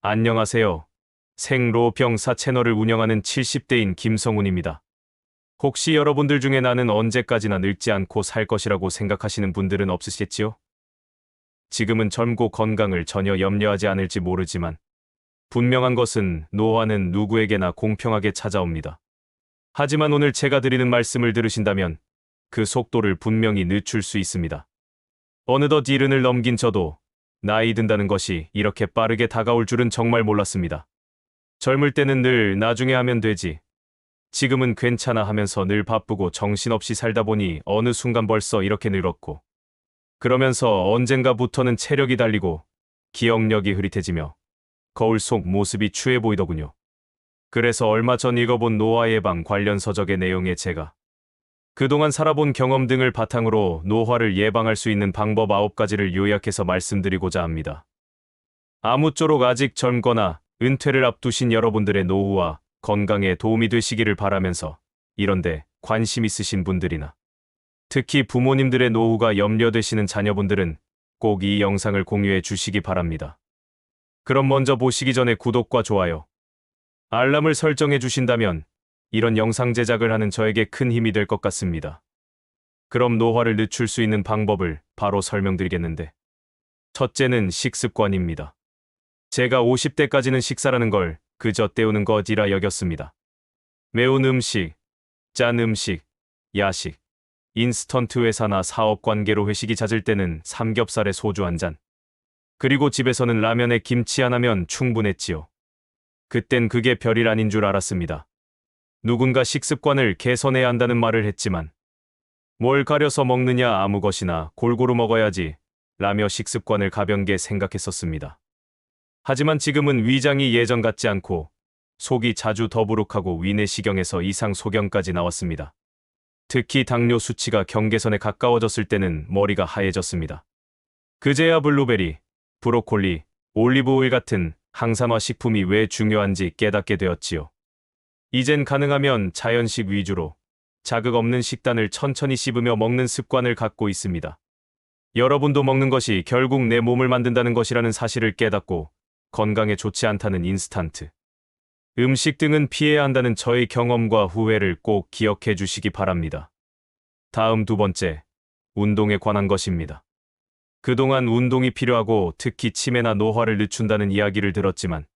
안녕하세요. 생로병사 채널을 운영하는 70대인 김성훈입니다. 혹시 여러분들 중에 나는 언제까지나 늙지 않고 살 것이라고 생각하시는 분들은 없으시겠지요? 지금은 젊고 건강을 전혀 염려하지 않을지 모르지만 분명한 것은 노화는 누구에게나 공평하게 찾아옵니다. 하지만 오늘 제가 드리는 말씀을 들으신다면 그 속도를 분명히 늦출 수 있습니다. 어느덧 이른을 넘긴 저도 나이 든다는 것이 이렇게 빠르게 다가올 줄은 정말 몰랐습니다. 젊을 때는 늘 나중에 하면 되지. 지금은 괜찮아 하면서 늘 바쁘고 정신없이 살다 보니 어느 순간 벌써 이렇게 늙었고. 그러면서 언젠가부터는 체력이 달리고 기억력이 흐릿해지며 거울 속 모습이 추해 보이더군요. 그래서 얼마 전 읽어본 노화 예방 관련 서적의 내용에 제가 그동안 살아본 경험 등을 바탕으로 노화를 예방할 수 있는 방법 9가지를 요약해서 말씀드리고자 합니다. 아무쪼록 아직 젊거나 은퇴를 앞두신 여러분들의 노후와 건강에 도움이 되시기를 바라면서 이런데 관심 있으신 분들이나 특히 부모님들의 노후가 염려되시는 자녀분들은 꼭 이 영상을 공유해 주시기 바랍니다. 그럼 먼저 보시기 전에 구독과 좋아요, 알람을 설정해 주신다면 이런 영상 제작을 하는 저에게 큰 힘이 될 것 같습니다. 그럼 노화를 늦출 수 있는 방법을 바로 설명드리겠는데. 첫째는 식습관입니다. 제가 50대까지는 식사라는 걸 그저 때우는 것이라 여겼습니다. 매운 음식, 짠 음식, 야식, 인스턴트 회사나 사업 관계로 회식이 잦을 때는 삼겹살에 소주 한 잔. 그리고 집에서는 라면에 김치 하나면 충분했지요. 그땐 그게 별일 아닌 줄 알았습니다. 누군가 식습관을 개선해야 한다는 말을 했지만 뭘 가려서 먹느냐 아무 것이나 골고루 먹어야지 라며 식습관을 가변게 생각했었습니다. 하지만 지금은 위장이 예전 같지 않고 속이 자주 더부룩하고 위내시경에서 이상 소경까지 나왔습니다. 특히 당뇨 수치가 경계선에 가까워졌을 때는 머리가 하얘졌습니다. 그제야 블루베리, 브로콜리, 올리브오일 같은 항산화 식품이 왜 중요한지 깨닫게 되었지요. 이젠 가능하면 자연식 위주로 자극 없는 식단을 천천히 씹으며 먹는 습관을 갖고 있습니다. 여러분도 먹는 것이 결국 내 몸을 만든다는 것이라는 사실을 깨닫고 건강에 좋지 않다는 인스탄트. 음식 등은 피해야 한다는 저의 경험과 후회를 꼭 기억해 주시기 바랍니다. 다음 두 번째, 운동에 관한 것입니다. 그동안 운동이 필요하고 특히 치매나 노화를 늦춘다는 이야기를 들었지만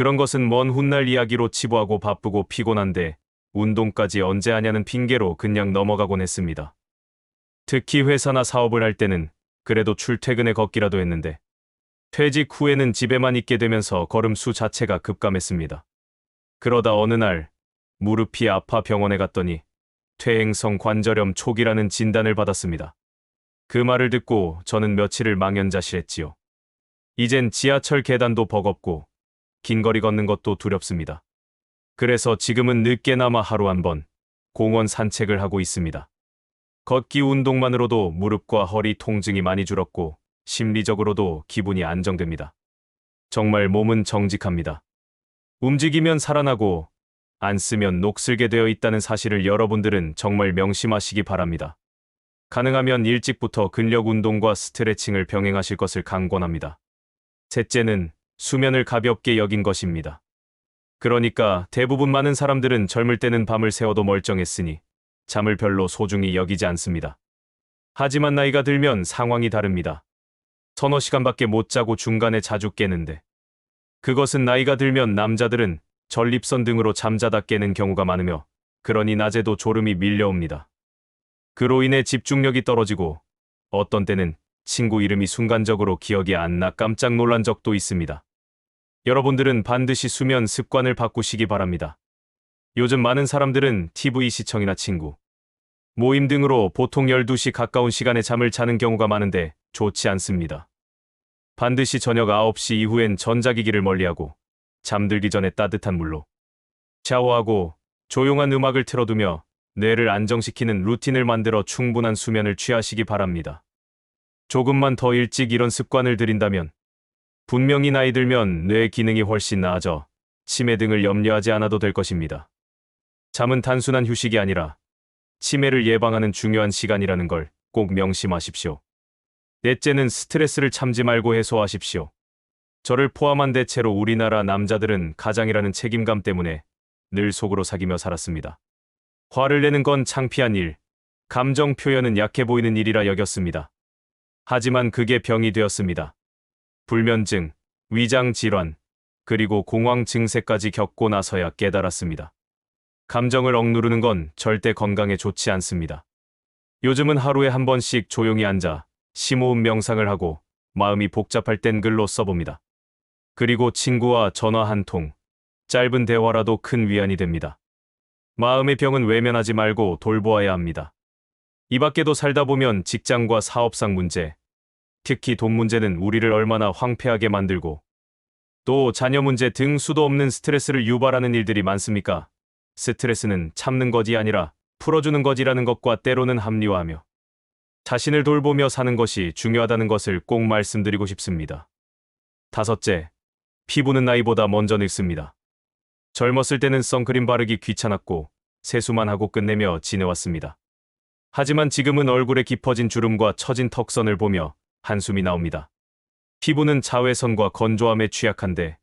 그런 것은 먼 훗날 이야기로 치부하고 바쁘고 피곤한데 운동까지 언제 하냐는 핑계로 그냥 넘어가곤 했습니다. 특히 회사나 사업을 할 때는 그래도 출퇴근에 걷기라도 했는데 퇴직 후에는 집에만 있게 되면서 걸음수 자체가 급감했습니다. 그러다 어느 날 무릎이 아파 병원에 갔더니 퇴행성 관절염 초기라는 진단을 받았습니다. 그 말을 듣고 저는 며칠을 망연자실했지요. 이젠 지하철 계단도 버겁고 긴 거리 걷는 것도 두렵습니다. 그래서 지금은 늦게나마 하루 한 번 공원 산책을 하고 있습니다. 걷기 운동만으로도 무릎과 허리 통증이 많이 줄었고 심리적으로도 기분이 안정됩니다. 정말 몸은 정직합니다. 움직이면 살아나고 안 쓰면 녹슬게 되어 있다는 사실을 여러분들은 정말 명심하시기 바랍니다. 가능하면 일찍부터 근력 운동과 스트레칭을 병행하실 것을 강권합니다. 셋째는 수면을 가볍게 여긴 것입니다. 그러니까 대부분 많은 사람들은 젊을 때는 밤을 새워도 멀쩡했으니 잠을 별로 소중히 여기지 않습니다. 하지만 나이가 들면 상황이 다릅니다. 서너 시간밖에 못 자고 중간에 자주 깨는데 그것은 나이가 들면 남자들은 전립선 등으로 잠자다 깨는 경우가 많으며 그러니 낮에도 졸음이 밀려옵니다. 그로 인해 집중력이 떨어지고 어떤 때는 친구 이름이 순간적으로 기억이 안 나 깜짝 놀란 적도 있습니다. 여러분들은 반드시 수면 습관을 바꾸시기 바랍니다. 요즘 많은 사람들은 TV 시청이나 친구, 모임 등으로 보통 12시 가까운 시간에 잠을 자는 경우가 많은데 좋지 않습니다. 반드시 저녁 9시 이후엔 전자기기를 멀리하고 잠들기 전에 따뜻한 물로 샤워하고 조용한 음악을 틀어두며 뇌를 안정시키는 루틴을 만들어 충분한 수면을 취하시기 바랍니다. 조금만 더 일찍 이런 습관을 들인다면 분명히 나이 들면 뇌 기능이 훨씬 나아져 치매 등을 염려하지 않아도 될 것입니다. 잠은 단순한 휴식이 아니라 치매를 예방하는 중요한 시간이라는 걸 꼭 명심하십시오. 넷째는 스트레스를 참지 말고 해소하십시오. 저를 포함한 대체로 우리나라 남자들은 가장이라는 책임감 때문에 늘 속으로 사귀며 살았습니다. 화를 내는 건 창피한 일, 감정 표현은 약해 보이는 일이라 여겼습니다. 하지만 그게 병이 되었습니다. 불면증, 위장 질환, 그리고 공황 증세까지 겪고 나서야 깨달았습니다. 감정을 억누르는 건 절대 건강에 좋지 않습니다. 요즘은 하루에 한 번씩 조용히 앉아 심호흡 명상을 하고 마음이 복잡할 땐 글로 써봅니다. 그리고 친구와 전화 한 통, 짧은 대화라도 큰 위안이 됩니다. 마음의 병은 외면하지 말고 돌보아야 합니다. 이 밖에도 살다 보면 직장과 사업상 문제, 특히 돈 문제는 우리를 얼마나 황폐하게 만들고 또 자녀 문제 등 수도 없는 스트레스를 유발하는 일들이 많습니까? 스트레스는 참는 것이 아니라 풀어주는 것이라는 것과 때로는 합리화하며 자신을 돌보며 사는 것이 중요하다는 것을 꼭 말씀드리고 싶습니다. 다섯째, 피부는 나이보다 먼저 늙습니다. 젊었을 때는 선크림 바르기 귀찮았고 세수만 하고 끝내며 지내왔습니다. 하지만 지금은 얼굴에 깊어진 주름과 처진 턱선을 보며 한숨이 나옵니다. 피부는 자외선과 건조함에 취약한데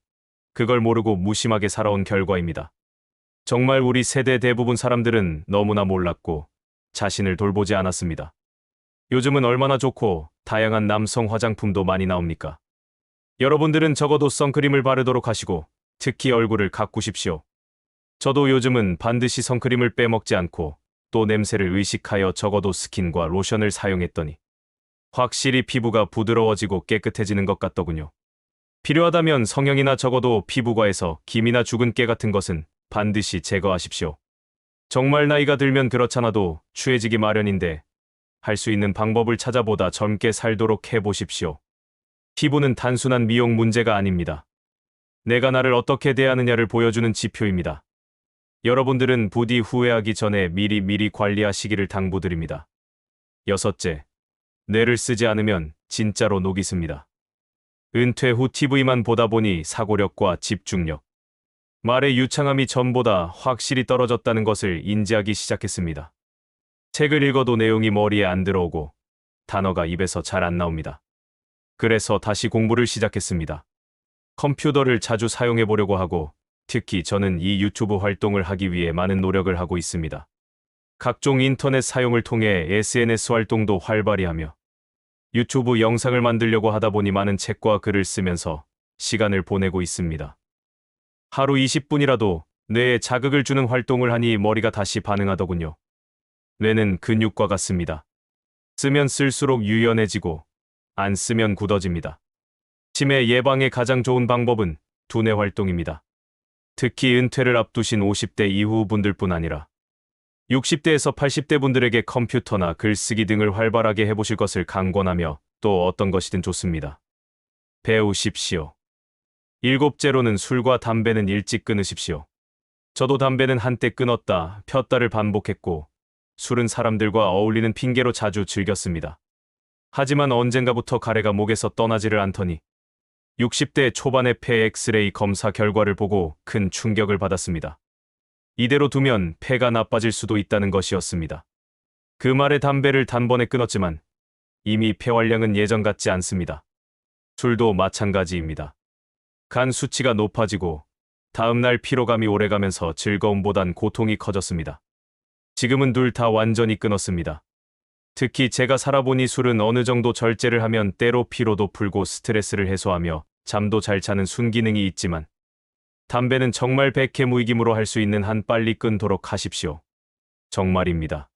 그걸 모르고 무심하게 살아온 결과입니다. 정말 우리 세대 대부분 사람들은 너무나 몰랐고 자신을 돌보지 않았습니다. 요즘은 얼마나 좋고 다양한 남성 화장품도 많이 나옵니까? 여러분들은 적어도 선크림을 바르도록 하시고 특히 얼굴을 가꾸십시오. 저도 요즘은 반드시 선크림을 빼먹지 않고 또 냄새를 의식하여 적어도 스킨과 로션을 사용했더니 확실히 피부가 부드러워지고 깨끗해지는 것 같더군요. 필요하다면 성형이나 적어도 피부과에서 김이나 죽은 깨 같은 것은 반드시 제거하십시오. 정말 나이가 들면 그렇잖아도 추해지기 마련인데 할 수 있는 방법을 찾아보다 젊게 살도록 해보십시오. 피부는 단순한 미용 문제가 아닙니다. 내가 나를 어떻게 대하느냐를 보여주는 지표입니다. 여러분들은 부디 후회하기 전에 미리 미리 관리하시기를 당부드립니다. 여섯째, 뇌를 쓰지 않으면 진짜로 녹이 습니다. 은퇴 후 TV만 보다 보니 사고력과 집중력, 말의 유창함이 전보다 확실히 떨어졌다는 것을 인지하기 시작했습니다. 책을 읽어도 내용이 머리에 안 들어오고 단어가 입에서 잘 안 나옵니다. 그래서 다시 공부를 시작했습니다. 컴퓨터를 자주 사용해 보려고 하고 특히 저는 이 유튜브 활동을 하기 위해 많은 노력을 하고 있습니다. 각종 인터넷 사용을 통해 SNS 활동도 활발히 하며 유튜브 영상을 만들려고 하다 보니 많은 책과 글을 쓰면서 시간을 보내고 있습니다. 하루 20분이라도 뇌에 자극을 주는 활동을 하니 머리가 다시 반응하더군요. 뇌는 근육과 같습니다. 쓰면 쓸수록 유연해지고 안 쓰면 굳어집니다. 치매 예방에 가장 좋은 방법은 두뇌 활동입니다. 특히 은퇴를 앞두신 50대 이후 분들뿐 아니라 60대에서 80대 분들에게 컴퓨터나 글쓰기 등을 활발하게 해보실 것을 강권하며 또 어떤 것이든 좋습니다. 배우십시오. 일곱째로는 술과 담배는 일찍 끊으십시오. 저도 담배는 한때 끊었다, 폈다를 반복했고, 술은 사람들과 어울리는 핑계로 자주 즐겼습니다. 하지만 언젠가부터 가래가 목에서 떠나지를 않더니 60대 초반의 폐 엑스레이 검사 결과를 보고 큰 충격을 받았습니다. 이대로 두면 폐가 나빠질 수도 있다는 것이었습니다. 그 말에 담배를 단번에 끊었지만 이미 폐활량은 예전 같지 않습니다. 술도 마찬가지입니다. 간 수치가 높아지고 다음날 피로감이 오래가면서 즐거움보단 고통이 커졌습니다. 지금은 둘 다 완전히 끊었습니다. 특히 제가 살아보니 술은 어느 정도 절제를 하면 때로 피로도 풀고 스트레스를 해소하며 잠도 잘 자는 순기능이 있지만 담배는 정말 백해무익임으로 할 수 있는 한 빨리 끊도록 하십시오. 정말입니다.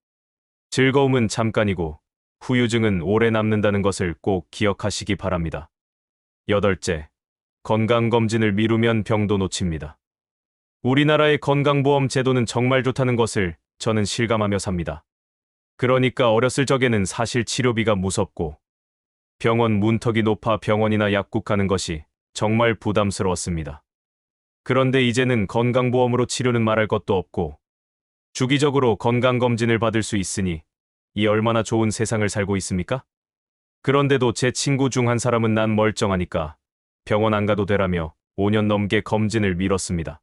즐거움은 잠깐이고 후유증은 오래 남는다는 것을 꼭 기억하시기 바랍니다. 여덟째, 건강검진을 미루면 병도 놓칩니다. 우리나라의 건강보험 제도는 정말 좋다는 것을 저는 실감하며 삽니다. 그러니까 어렸을 적에는 사실 치료비가 무섭고 병원 문턱이 높아 병원이나 약국 가는 것이 정말 부담스러웠습니다. 그런데 이제는 건강보험으로 치료는 말할 것도 없고 주기적으로 건강검진을 받을 수 있으니 이 얼마나 좋은 세상을 살고 있습니까? 그런데도 제 친구 중 한 사람은 난 멀쩡하니까 병원 안 가도 되라며 5년 넘게 검진을 미뤘습니다.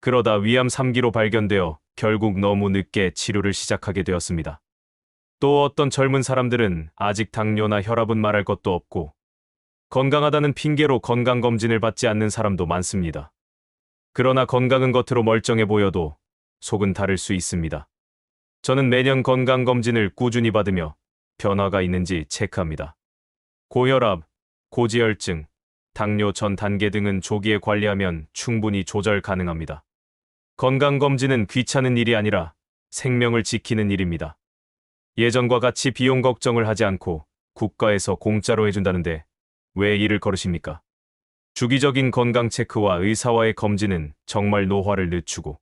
그러다 위암 3기로 발견되어 결국 너무 늦게 치료를 시작하게 되었습니다. 또 어떤 젊은 사람들은 아직 당뇨나 혈압은 말할 것도 없고 건강하다는 핑계로 건강검진을 받지 않는 사람도 많습니다. 그러나 건강은 겉으로 멀쩡해 보여도 속은 다를 수 있습니다. 저는 매년 건강검진을 꾸준히 받으며 변화가 있는지 체크합니다. 고혈압, 고지혈증, 당뇨 전 단계 등은 조기에 관리하면 충분히 조절 가능합니다. 건강검진은 귀찮은 일이 아니라 생명을 지키는 일입니다. 예전과 같이 비용 걱정을 하지 않고 국가에서 공짜로 해준다는데 왜 일을 걸으십니까? 주기적인 건강 체크와 의사와의 검진은 정말 노화를 늦추고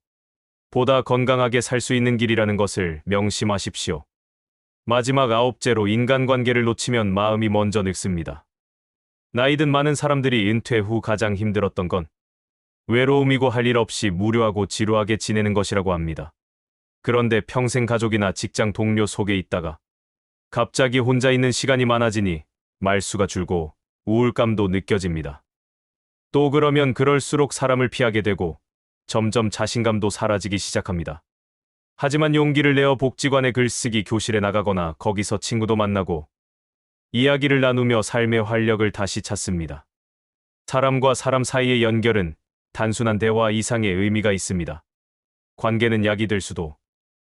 보다 건강하게 살 수 있는 길이라는 것을 명심하십시오. 마지막 아홉째로 인간관계를 놓치면 마음이 먼저 늙습니다. 나이든 많은 사람들이 은퇴 후 가장 힘들었던 건 외로움이고 할 일 없이 무료하고 지루하게 지내는 것이라고 합니다. 그런데 평생 가족이나 직장 동료 속에 있다가 갑자기 혼자 있는 시간이 많아지니 말수가 줄고 우울감도 느껴집니다. 또 그러면 그럴수록 사람을 피하게 되고 점점 자신감도 사라지기 시작합니다. 하지만 용기를 내어 복지관에 글쓰기 교실에 나가거나 거기서 친구도 만나고 이야기를 나누며 삶의 활력을 다시 찾습니다. 사람과 사람 사이의 연결은 단순한 대화 이상의 의미가 있습니다. 관계는 약이 될 수도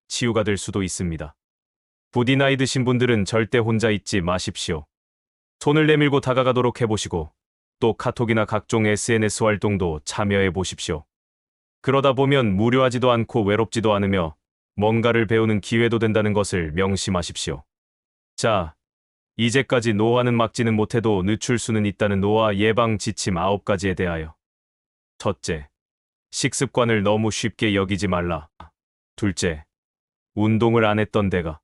치유가 될 수도 있습니다. 부디 나이 드신 분들은 절대 혼자 있지 마십시오. 손을 내밀고 다가가도록 해보시고 또 카톡이나 각종 SNS 활동도 참여해 보십시오. 그러다 보면 무료하지도 않고 외롭지도 않으며 뭔가를 배우는 기회도 된다는 것을 명심하십시오. 자, 이제까지 노화는 막지는 못해도 늦출 수는 있다는 노화 예방 지침 9가지에 대하여. 첫째, 식습관을 너무 쉽게 여기지 말라. 둘째, 운동을 안 했던 데가.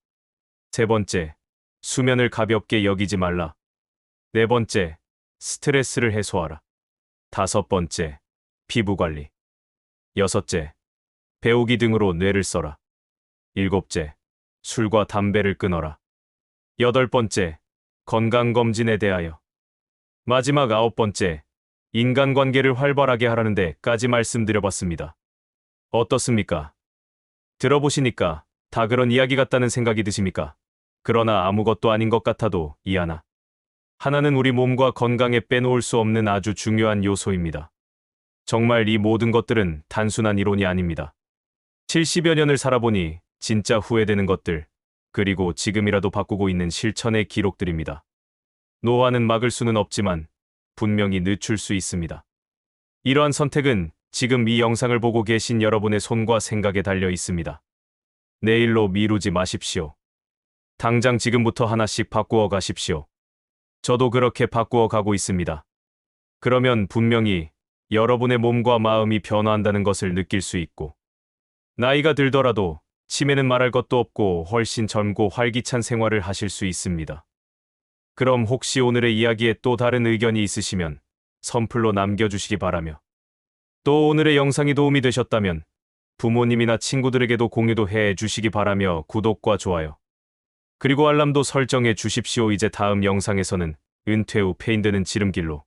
세 번째, 수면을 가볍게 여기지 말라. 네 번째, 스트레스를 해소하라. 다섯 번째, 피부 관리. 여섯째, 배우기 등으로 뇌를 써라. 일곱째, 술과 담배를 끊어라. 여덟 번째, 건강검진에 대하여. 마지막 아홉 번째, 인간관계를 활발하게 하라는 데까지 말씀드려봤습니다. 어떻습니까? 들어보시니까 다 그런 이야기 같다는 생각이 드십니까? 그러나 아무것도 아닌 것 같아도 이 하나. 하나는 우리 몸과 건강에 빼놓을 수 없는 아주 중요한 요소입니다. 정말 이 모든 것들은 단순한 이론이 아닙니다. 70여 년을 살아보니 진짜 후회되는 것들, 그리고 지금이라도 바꾸고 있는 실천의 기록들입니다. 노화는 막을 수는 없지만 분명히 늦출 수 있습니다. 이러한 선택은 지금 이 영상을 보고 계신 여러분의 손과 생각에 달려 있습니다. 내일로 미루지 마십시오. 당장 지금부터 하나씩 바꾸어 가십시오. 저도 그렇게 바꾸어 가고 있습니다. 그러면 분명히 여러분의 몸과 마음이 변화한다는 것을 느낄 수 있고, 나이가 들더라도 치매는 말할 것도 없고 훨씬 젊고 활기찬 생활을 하실 수 있습니다. 그럼 혹시 오늘의 이야기에 또 다른 의견이 있으시면 선플로 남겨주시기 바라며, 또 오늘의 영상이 도움이 되셨다면 부모님이나 친구들에게도 공유도 해 주시기 바라며 구독과 좋아요, 그리고 알람도 설정해 주십시오. 이제 다음 영상에서는 은퇴 후 페인드는 지름길로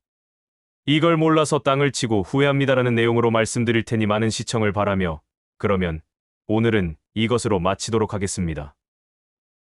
이걸 몰라서 땅을 치고 후회합니다라는 내용으로 말씀드릴 테니 많은 시청을 바라며 그러면 오늘은 이것으로 마치도록 하겠습니다.